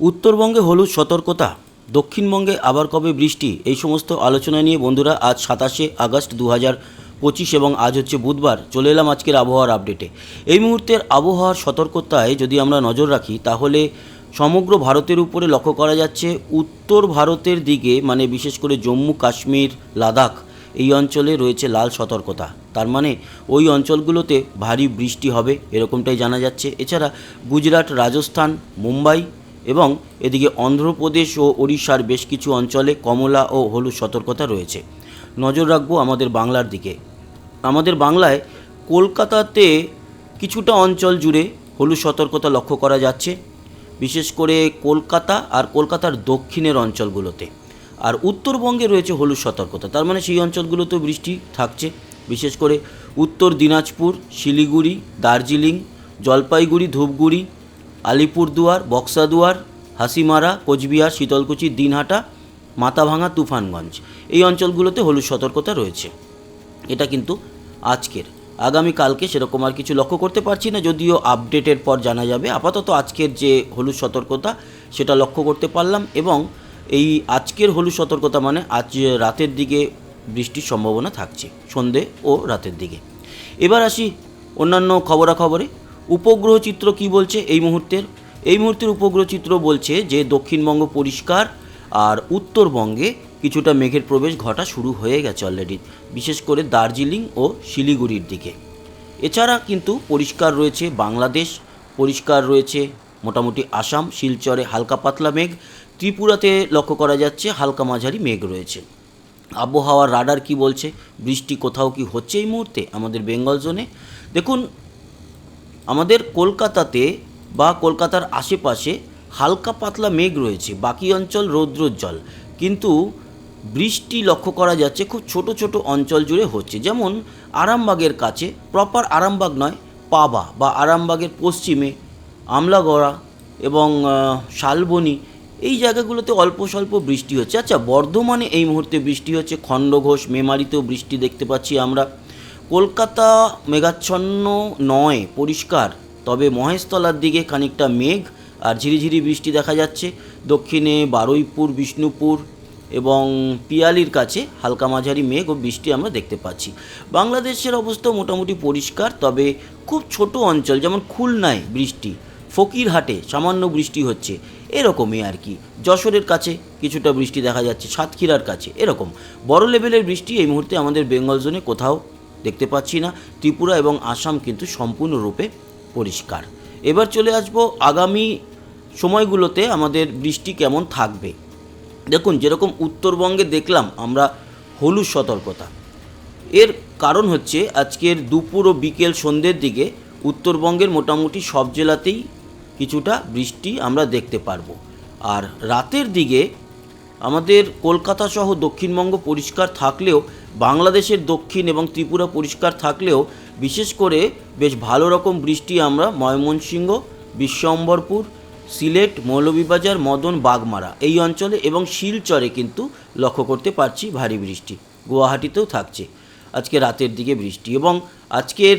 উত্তরবঙ্গে হলুদ সতর্কতা, দক্ষিণবঙ্গে আবার কবে বৃষ্টি, এই সমস্ত আলোচনা নিয়ে বন্ধুরা আজ সাতাশে আগস্ট দু হাজার পঁচিশ এবং আজ হচ্ছে বুধবার, চলে এলাম আজকের আবহাওয়ার আপডেটে। এই মুহূর্তের আবহাওয়ার সতর্কতায় যদি আমরা নজর রাখি, তাহলে সমগ্র ভারতের উপরে লক্ষ্য করা যাচ্ছে উত্তর ভারতের দিকে মানে বিশেষ করে জম্মু, কাশ্মীর, লাদাখ, এই অঞ্চলে রয়েছে লাল সতর্কতা। তার মানে ওই অঞ্চলগুলোতে ভারী বৃষ্টি হবে, এরকমটাই জানা যাচ্ছে। এছাড়া গুজরাট, রাজস্থান, মুম্বাই এবং এদিকে অন্ধ্রপ্রদেশ ও ওড়িশার বেশ কিছু অঞ্চলে কমলা ও হলুদ সতর্কতা রয়েছে। নজর রাখব আমাদের বাংলার দিকে। আমাদের বাংলায় কলকাতাতে কিছুটা অঞ্চল জুড়ে হলুদ সতর্কতা লক্ষ্য করা যাচ্ছে, বিশেষ করে কলকাতা আর কলকাতার দক্ষিণের অঞ্চলগুলোতে। আর উত্তরবঙ্গে রয়েছে হলুদ সতর্কতা, তার মানে সেই অঞ্চলগুলোতেও বৃষ্টি থাকছে, বিশেষ করে উত্তর দিনাজপুর, শিলিগুড়ি, দার্জিলিং, জলপাইগুড়ি, ধূপগুড়ি আলিপুরদুয়ার, বক্সাদুয়ার, হাসিমারা, কোচবিহার, শীতলকুচি, দিনহাটা মাথাভাঙা তুফানগঞ্জ। এই অঞ্চলগুলোতে হলুদ সতর্কতা রয়েছে। এটা কিন্তু আজকের। আগামীকালকে সেরকম আর কিছু লক্ষ্য করতে পারছি না, যদিও আপডেটের পর জানা যাবে। আপাতত আজকের যে হলুদ সতর্কতা, সেটা লক্ষ্য করতে পারলাম এবং এই আজকের হলুদ সতর্কতা মানে আজ রাতের দিকে বৃষ্টির সম্ভাবনা থাকছে, সন্ধে ও রাতের দিকে। এবার আসি অন্যান্য খবরাখবরে। উপগ্রহ চিত্র কি বলছে এই মুহূর্তের? এই মুহূর্তের উপগ্রহ চিত্র বলছে যে দক্ষিণবঙ্গ পরিষ্কার আর উত্তরবঙ্গে কিছুটা মেঘের প্রবেশ ঘটা শুরু হয়ে গেছে অলরেডি বিশেষ করে দার্জিলিং ও শিলিগুড়ির দিকে। এছাড়া কিন্তু পরিষ্কার রয়েছে বাংলাদেশ, পরিষ্কার রয়েছে মোটামুটি আসাম, শিলচরে হালকা পাতলা মেঘ, ত্রিপুরাতে লক্ষ্য করা যাচ্ছে হালকা মাঝারি মেঘ রয়েছে। আবহাওয়ার রাডার কি বলছে? বৃষ্টি কোথাও কি হচ্ছে এই মুহূর্তে? আমাদের বেঙ্গল জোনে। দেখুন আমাদের কলকাতাতে বা কলকাতার আশেপাশে হালকা পাতলা মেঘ রয়েছে, বাকি অঞ্চল রৌদ্রোজ্জ্বল। কিন্তু বৃষ্টি লক্ষ্য করা যাচ্ছে খুব ছোট ছোট অঞ্চল জুড়ে হচ্ছে। যেমন আরামবাগের কাছে, প্রপার আরামবাগ নয়, পাবা বা আরামবাগের পশ্চিমে আমলাগড়া এবং শালবনি, এই জায়গাগুলোতে অল্প স্বল্প বৃষ্টি হচ্ছে। আচ্ছা বর্ধমানে এই মুহূর্তে বৃষ্টি হচ্ছে, খণ্ডঘোষ, মেমারিতেও বৃষ্টি দেখতে পাচ্ছি আমরা। কলকাতা মেঘাচ্ছন্ন নয়, পরিষ্কার। তবে মহেশতলার দিকে খানিকটা মেঘ আর ঝিরিঝিরি বৃষ্টি দেখা যাচ্ছে। দক্ষিণে বারুইপুর, বিষ্ণুপুর এবং পিয়ালির কাছে হালকা মাঝারি মেঘ ও বৃষ্টি আমরা দেখতে পাচ্ছি। বাংলাদেশের অবস্থা মোটামুটি পরিষ্কার, তবে খুব ছোট অঞ্চল, যেমন খুলনায় বৃষ্টি, ফকিরহাটে সামান্য বৃষ্টি হচ্ছে, এরকমই আর কি। যশোরের কাছে কিছুটা বৃষ্টি দেখা যাচ্ছে, সাতক্ষীরার কাছে, এরকম। বড় লেভেলের বৃষ্টি এই মুহূর্তে আমাদের বেঙ্গল জোনে কোথাও দেখতে পাচ্ছি না। ত্রিপুরা এবং আসাম কিন্তু সম্পূর্ণরূপে পরিষ্কার। এবার চলে আসব আগামী সময়গুলোতে আমাদের বৃষ্টি কেমন থাকবে। দেখুন, যেরকম উত্তরবঙ্গে দেখলাম আমরা হলুদ সতর্কতা। এর কারণ হচ্ছে আজকের দুপুর ও বিকেল সন্ধ্যের দিকে উত্তরবঙ্গের মোটামুটি সব জেলাতেই কিছুটা বৃষ্টি আমরা দেখতে পারব। আর রাতের দিকে আমাদের কলকাতা সহ দক্ষিণবঙ্গ পরিষ্কার থাকলেও বাংলাদেশের দক্ষিণ এবং ত্রিপুরা পরিষ্কার থাকলেও বিশেষ করে বেশ ভালো রকম বৃষ্টি আমরা ময়মনসিংহ, বিশ্বম্বরপুর, সিলেট, মৌলভীবাজার, মদন, বাগমারা এই অঞ্চলে এবং শিলচরে কিন্তু লক্ষ্য করতে পারছি ভারী বৃষ্টি। গুয়াহাটিতেও থাকছে। আজকে রাতের দিকে বৃষ্টি এবং আজকের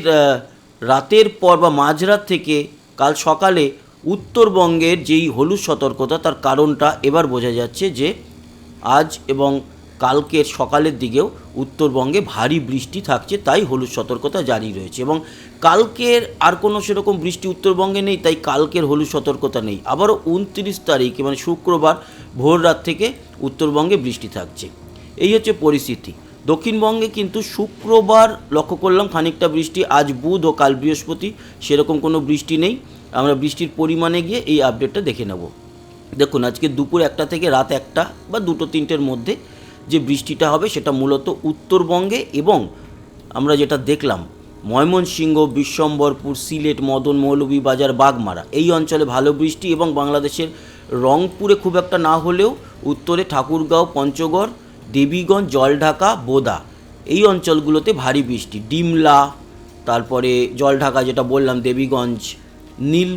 রাতের পর বা মাঝরাত থেকে কাল সকালে উত্তরবঙ্গের যেই হলুদ সতর্কতা তার কারণটা এবার বোঝা যাচ্ছে যে আজ এবং কালকের সকালের দিকেও উত্তরবঙ্গে ভারী বৃষ্টি থাকছে, তাই হলুদ সতর্কতা জারি রয়েছে এবং কালকের আর কোনো সেরকম বৃষ্টি উত্তরবঙ্গে নেই, তাই কালকের হলুদ সতর্কতা নেই। আবারও উনত্রিশ তারিখ মানে শুক্রবার ভোর রাত থেকে উত্তরবঙ্গে বৃষ্টি থাকছে। এই হচ্ছে পরিস্থিতি। দক্ষিণবঙ্গে কিন্তু শুক্রবার লক্ষ্য করলাম খানিকটা বৃষ্টি, আজ বুধ ও কাল বৃহস্পতি সেরকম কোনো বৃষ্টি নেই। আমরা বৃষ্টির পরিমাণে গিয়ে এই আপডেটটা দেখে নেব। দেখুন, আজকে দুপুর একটা থেকে রাত একটা বা দুটো তিনটের মধ্যে যে বৃষ্টিটা হবে সেটা মূলত উত্তরবঙ্গে এবং আমরা যেটা দেখলাম, ময়মনসিংহ, বিশ্বম্বরপুর, সিলেট, মদন মৌলভীবাজার বাগমারা, এই অঞ্চলে ভালো বৃষ্টি এবং বাংলাদেশের রংপুরে খুব একটা না হলেও উত্তরে ঠাকুরগাঁও, পঞ্চগড়, দেবীগঞ্জ, জলঢাকা, বোদা, এই অঞ্চলগুলোতে ভারী বৃষ্টি। ডিমলা, তারপরে জলঢাকা যেটা বললাম, দেবীগঞ্জ, নীল,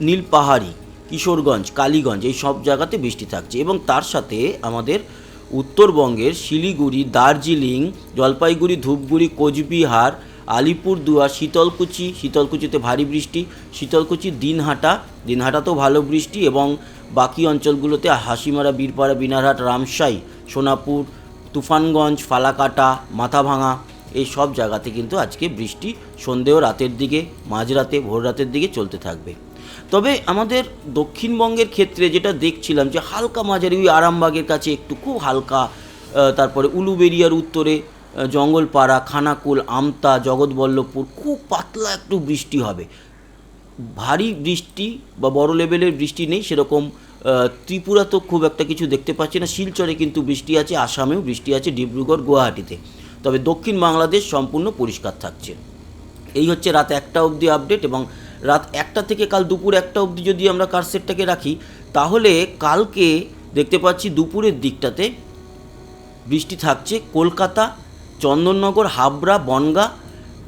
নীলপাহাড়ি, কিশোরগঞ্জ, কালীগঞ্জ, এই সব জায়গাতে বৃষ্টি থাকছে এবং তার সাথে আমাদের উত্তরবঙ্গের শিলিগুড়ি, দার্জিলিং, জলপাইগুড়ি, ধূপগুড়ি, কোচবিহার আলিপুর দুয়ার শীতলকুচি, শীতলকুচিতে ভারী বৃষ্টি, শীতলকুচি, দিনহাটা, দিনহাটাতেও ভালো বৃষ্টি এবং বাকি অঞ্চলগুলোতে হাসিমারা, বীরপাড়া, বিনারহাট, রামসাই, সোনাপুর, তুফানগঞ্জ, ফালাকাটা, মাথাভাঙা, এই সব জায়গাতে কিন্তু আজকে বৃষ্টি সন্ধে ও রাতের দিকে, মাঝরাতে ভোর রাতের দিকে চলতে থাকবে। তবে আমাদের দক্ষিণবঙ্গের ক্ষেত্রে যেটা দেখছিলাম যে হালকা মাঝারি ওই আরামবাগের কাছে একটু খুব হালকা তারপরে উলুবেরিয়ার উত্তরে জঙ্গলপাড়া, খানাকুল, আমতা, জগৎবল্লভপুর, খুব পাতলা একটু বৃষ্টি হবে। ভারী বৃষ্টি বা বড় লেভেলের বৃষ্টি নেই সেরকম ত্রিপুরা তো খুব একটা কিছু দেখতে পাচ্ছি না। শিলচরে কিন্তু বৃষ্টি আছে, আসামেও বৃষ্টি আছে, ডিব্রুগড়, গুয়াহাটিতে। তবে দক্ষিণ বাংলাদেশ সম্পূর্ণ পরিষ্কার থাকছে। এই হচ্ছে রাত একটা অবধি আপডেট এবং রাত একটা থেকে কাল দুপুর একটা অবধি যদি আমরা কার সেটটাকে রাখি, তাহলে কালকে দেখতে পাচ্ছি দুপুরের দিকটাতে বৃষ্টি থাকছে। কলকাতা, চন্দননগর, হাবড়া, বনগা,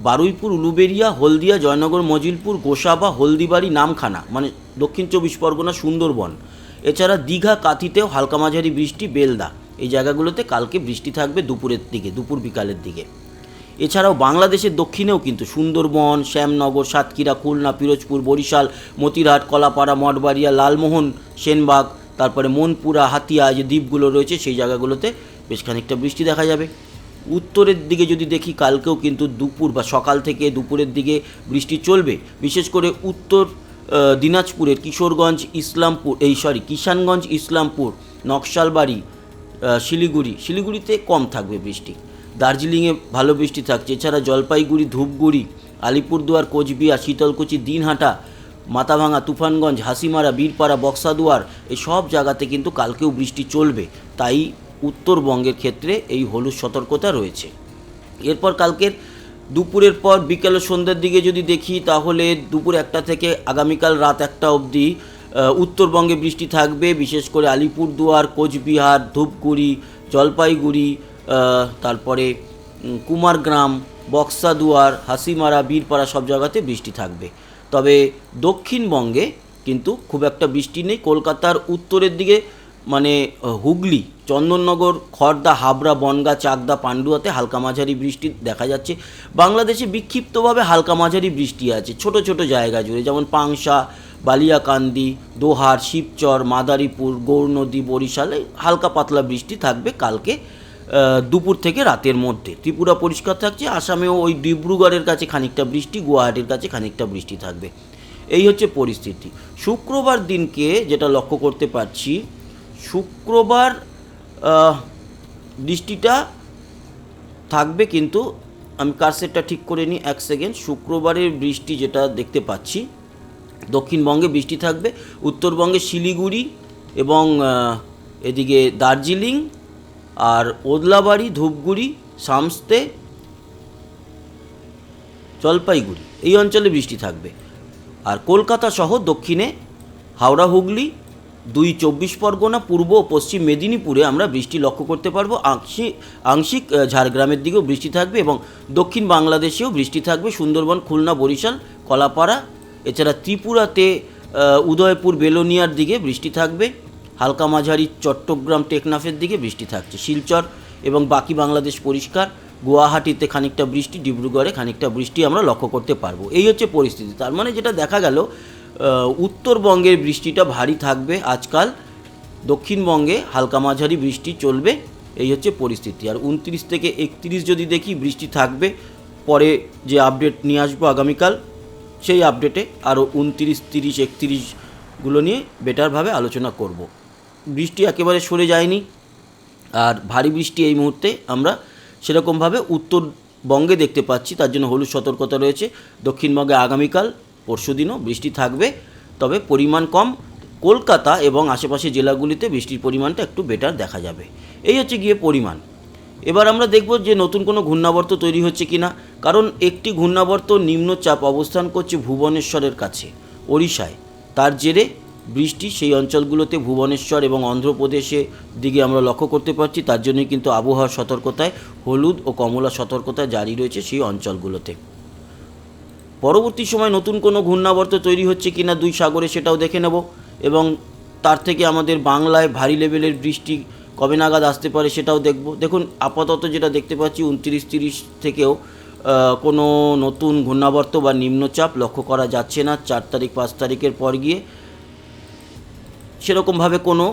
বারুইপুর, উলুবেরিয়া, হলদিয়া, জয়নগর, মজিলপুর, গোসাবা, হলদিবাড়ি, নামখানা মানে দক্ষিণ চব্বিশ পরগনা, সুন্দরবন। এছাড়া দীঘা, কাঁথিতেও হালকা মাঝারি বৃষ্টি, বেলদা। এই জায়গাগুলোতে কালকে বৃষ্টি থাকবে দুপুরের দিকে, দুপুর বিকালের দিকে। এছাড়াও বাংলাদেশের দক্ষিণেও কিন্তু সুন্দরবন, শ্যামনগর, সাতক্ষীরা, খুলনা, পিরোজপুর, বরিশাল, মতিরহাট, কলাপাড়া, মঠবাড়িয়া, লালমোহন, সেনবাগ, তারপরে মনপুরা, হাতিয়া যে দ্বীপগুলো রয়েছে সেই জায়গাগুলোতে বেশ খানিকটা বৃষ্টি দেখা যাবে। উত্তরের দিকে যদি দেখি, কালকেও কিন্তু দুপুর বা সকাল থেকে দুপুরের দিকে বৃষ্টি চলবে। বিশেষ করে উত্তর দিনাজপুরের কিশোরগঞ্জ, ইসলামপুর, এই সরি, কিষানগঞ্জ, ইসলামপুর, নকশালবাড়ি শিলিগুড়ি, শিলিগুড়িতে কম থাকবে বৃষ্টি। দার্জিলিংয়ে ভালো বৃষ্টি থাকছে। এছাড়া জলপাইগুড়ি, ধূপগুড়ি, আলিপুরদুয়ার, কোচবিহার, শীতলকুচি, দিনহাটা মাথাভাঙা তুফানগঞ্জ, হাসিমারা, বীরপাড়া, বক্সাদুয়ার, এই সব জায়গাতে কিন্তু কালকেও বৃষ্টি চলবে। তাই উত্তরবঙ্গের ক্ষেত্রে এই হলুদ সতর্কতা রয়েছে। এরপর কালকের দুপুরের পর বিকেল সন্ধ্যের দিকে যদি দেখি, তাহলে দুপুর একটা থেকে আগামীকাল রাত একটা অবধি উত্তরবঙ্গে বৃষ্টি থাকবে। বিশেষ করে আলিপুরদুয়ার, কোচবিহার, ধূপগুড়ি, জলপাইগুড়ি তারপরে কুমারগ্রাম, বক্সাদুয়ার, হাসিমারা, বীরপাড়া সব জায়গাতে বৃষ্টি থাকবে। তবে দক্ষিণবঙ্গে কিন্তু খুব একটা বৃষ্টি নেই। কলকাতার উত্তরের দিকে মানে হুগলি, চন্দননগর খড়দা হাবড়া, বনগা, চাকদা, পান্ডুয়াতে হালকা মাঝারি বৃষ্টি দেখা যাচ্ছে। বাংলাদেশে বিক্ষিপ্তভাবে হালকা মাঝারি বৃষ্টি আছে, ছোট ছোট জায়গা জুড়ে, যেমন পাংশা, বালিয়াকান্দি, দোহার, শিবচর, মাদারীপুর, গৌরনদী, বরিশালে হালকা পাতলা বৃষ্টি থাকবে কালকে। দুপুর থেকে রাতের মধ্যে। ত্রিপুরা পরিষ্কার থাকছে, আসামেও ওই ডিব্রুগড়ের কাছে খানিকটা বৃষ্টি, গুয়াহাটির কাছে খানিকটা বৃষ্টি থাকবে। এই হচ্ছে পরিস্থিতি। শুক্রবার দিনকে যেটা লক্ষ্য করতে পারছি, শুক্রবার বৃষ্টিটা থাকবে কিন্তু আমি কারসেটটা ঠিক করে নিই, এক সেকেন্ড। শুক্রবারের বৃষ্টি যেটা দেখতে পাচ্ছি, দক্ষিণবঙ্গে বৃষ্টি থাকবে, উত্তরবঙ্গে শিলিগুড়ি এবং এদিকে দার্জিলিং আর ওদলাবাড়ি, ধূপগুড়ি সামস্তে জলপাইগুড়ি, এই অঞ্চলে বৃষ্টি থাকবে। আর কলকাতা সহ দক্ষিণে হাওড়া, হুগলি, দুই চব্বিশ পরগনা, পূর্ব ও পশ্চিম মেদিনীপুরে আমরা বৃষ্টি লক্ষ্য করতে পারব। আংশিক আংশিক ঝাড়গ্রামের দিকেও বৃষ্টি থাকবে এবং দক্ষিণ বাংলাদেশেও বৃষ্টি থাকবে। সুন্দরবন, খুলনা, বরিশাল, কলাপাড়া, এছাড়া ত্রিপুরাতে উদয়পুর, বেলোনিয়ার দিকে বৃষ্টি থাকবে। হালকা মাঝারি চট্টগ্রাম টেকনাফের দিকে বৃষ্টি থাকছে। শিলচর এবং বাকি বাংলাদেশ পরিষ্কার, গুয়াহাটিতে খানিকটা বৃষ্টি, ডিব্রুগড়ে খানিকটা বৃষ্টি আমরা লক্ষ্য করতে পারব। এই হচ্ছে পরিস্থিতি। তার মানে যেটা দেখা গেল উত্তরবঙ্গের বৃষ্টিটা ভারী থাকবে আজকাল, দক্ষিণবঙ্গে হালকা মাঝারি বৃষ্টি চলবে, এই হচ্ছে পরিস্থিতি। আর উনত্রিশ থেকে একত্রিশ যদি দেখি, বৃষ্টি থাকবে, পরে যে আপডেট নিয়ে আসব আগামীকাল, সেই আপডেটে আরও উনত্রিশ, তিরিশ একত্রিশগুলো নিয়ে বেটারভাবে আলোচনা করব। বৃষ্টি একেবারে সরে যায়নি। আর ভারী বৃষ্টি এই মুহূর্তে আমরা সেরকমভাবে উত্তরবঙ্গে দেখতে পাচ্ছি। তার জন্য হলুদ সতর্কতা রয়েছে। দক্ষিণবঙ্গে আগামীকাল পরশুদিনও বৃষ্টি থাকবে। তবে পরিমাণ কম। কলকাতা এবং আশেপাশে জেলাগুলিতে বৃষ্টির পরিমাণটা একটু বেটার দেখা যাবে। এই হচ্ছে গিয়ে পরিমাণ। এবার আমরা দেখব যে নতুন কোনো ঘূর্ণাবর্ত তৈরি হচ্ছে কিনা। কারণ একটি ঘূর্ণাবর্ত নিম্নচাপ অবস্থান করছে ভুবনেশ্বরের কাছে, ওড়িশায়। তার জেরে বৃষ্টি সেই অঞ্চলগুলোতে ভুবনেশ্বর এবং অন্ধ্রপ্রদেশে দিকে আমরা লক্ষ্য করতে পারছি। তার জন্যই কিন্তু আবহাওয়ার সতর্কতায়, হলুদ ও কমলা সতর্কতা জারি রয়েছে সেই অঞ্চলগুলোতে। পরবর্তী সময় নতুন কোনো ঘূর্ণাবর্ত তৈরি হচ্ছে কিনা দুই সাগরে সেটাও দেখে নেব এবং তার থেকে আমাদের বাংলায় ভারী লেভেলের বৃষ্টি কবে নাগাদ আসতে পারে সেটাও দেখব। দেখুন, আপাতত যেটা দেখতে পাচ্ছি, উনত্রিশ তিরিশ থেকেও কোনো নতুন ঘূর্ণাবর্ত বা নিম্নচাপ লক্ষ্য করা যাচ্ছে না। চার তারিখ, পাঁচ তারিখের পর গিয়ে সেরকমভাবে কোনো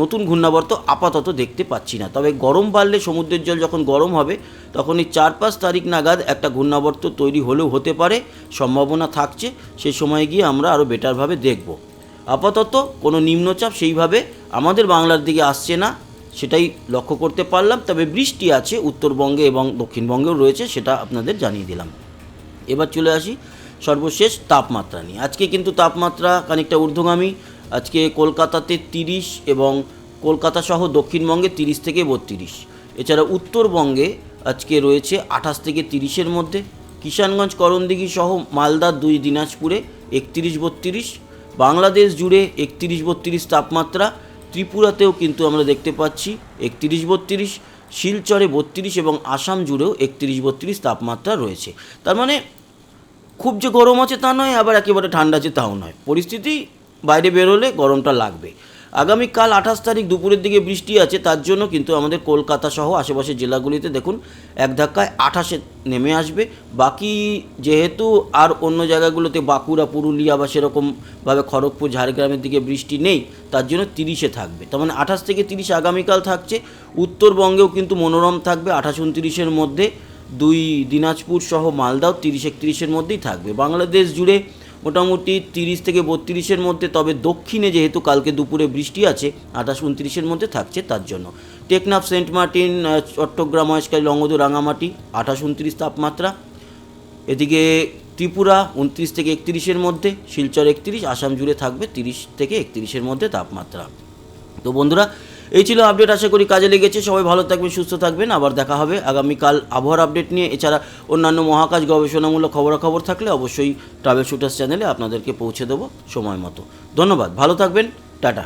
নতুন ঘূর্ণাবর্ত আপাতত দেখতে পাচ্ছি না। তবে গরম বাড়লে সমুদ্রের জল যখন গরম হবে তখন এই চার পাঁচ তারিখ নাগাদ একটা ঘূর্ণাবর্ত তৈরি হলেও হতে পারে, সম্ভাবনা থাকছে, সে সময় গিয়ে আমরা আরও বেটারভাবে দেখব। আপাতত কোনো নিম্নচাপ সেইভাবে আমাদের বাংলার দিকে আসছে না, সেটাই লক্ষ্য করতে পারলাম। তবে বৃষ্টি আছে উত্তরবঙ্গে এবং দক্ষিণবঙ্গেও রয়েছে, সেটা আপনাদের জানিয়ে দিলাম। এবার চলে আসি সর্বশেষ তাপমাত্রা নিয়ে। আজকে কিন্তু তাপমাত্রা খানিকটা ঊর্ধ্বগামী আজকে কলকাতাতে তিরিশ এবং কলকাতা সহ দক্ষিণবঙ্গে তিরিশ থেকে বত্রিশ। এছাড়া উত্তরবঙ্গে আজকে রয়েছে আঠাশ থেকে তিরিশের মধ্যে। কিষানগঞ্জ, করণদিঘি সহ মালদা দুই, দিনাজপুরে একত্রিশ, বত্রিশ। বাংলাদেশ জুড়ে একত্রিশ, বত্রিশ তাপমাত্রা। ত্রিপুরাতেও কিন্তু আমরা দেখতে পাচ্ছি একত্রিশ, বত্রিশ। শিলচরে বত্রিশ এবং আসাম জুড়েও একত্রিশ, বত্রিশ তাপমাত্রা রয়েছে। তার মানে খুব যে গরম আছে তা নয়, আবার একেবারে ঠান্ডা আছে তাও নয়। পরিস্থিতি বাইরে বেরোলে গরমটা লাগবে। আগামীকাল আঠাশ তারিখ দুপুরের দিকে বৃষ্টি আছে, তার জন্য কিন্তু আমাদের কলকাতা সহ আশেপাশের জেলাগুলিতে দেখুন, এক ধাক্কায় আঠাশে নেমে আসবে। বাকি যেহেতু আর অন্য জায়গাগুলোতে বাঁকুড়া, পুরুলিয়া বা সেরকমভাবে খড়গপুর, ঝাড়গ্রামের দিকে বৃষ্টি নেই, তার জন্য তিরিশে থাকবে। তার মানে আঠাশ থেকে তিরিশ আগামীকাল থাকছে। উত্তরবঙ্গেও কিন্তু মনোরম থাকবে, আঠাশ উনত্রিশের মধ্যে। দুই দিনাজপুর সহ মালদাও তিরিশ একত্রিশের মধ্যেই থাকবে। বাংলাদেশ জুড়ে মোটামুটি তিরিশ থেকে বত্রিশের মধ্যে, তবে দক্ষিণে যেহেতু কালকে দুপুরে বৃষ্টি আছে, আঠাশ উনত্রিশের মধ্যে থাকছে তার জন্য। টেকনাফ, সেন্ট মার্টিন চট্টগ্রাম, মহেশখালী লঙ্গদু রাঙামাটি আঠাশ উনত্রিশ তাপমাত্রা। এদিকে ত্রিপুরা উনত্রিশ থেকে একত্রিশের মধ্যে, শিলচর একত্রিশ, আসাম জুড়ে থাকবে তিরিশ থেকে একত্রিশের মধ্যে তাপমাত্রা। তো বন্ধুরা এই ছিল আপডেট আশা করি কাজে লেগেছে। সবাই ভালো থাকবেন, সুস্থ থাকবেন। আবার দেখা হবে আগামীকাল আবহাওয়ার আপডেট নিয়ে। এছাড়া অন্যান্য মহাকাশ গবেষণামূলক খবরাখবর থাকলে অবশ্যই ট্রাভেল শুটার্স চ্যানেলে আপনাদেরকে পৌঁছে দেবো সময় মতো। ধন্যবাদ, ভালো থাকবেন, টাটা।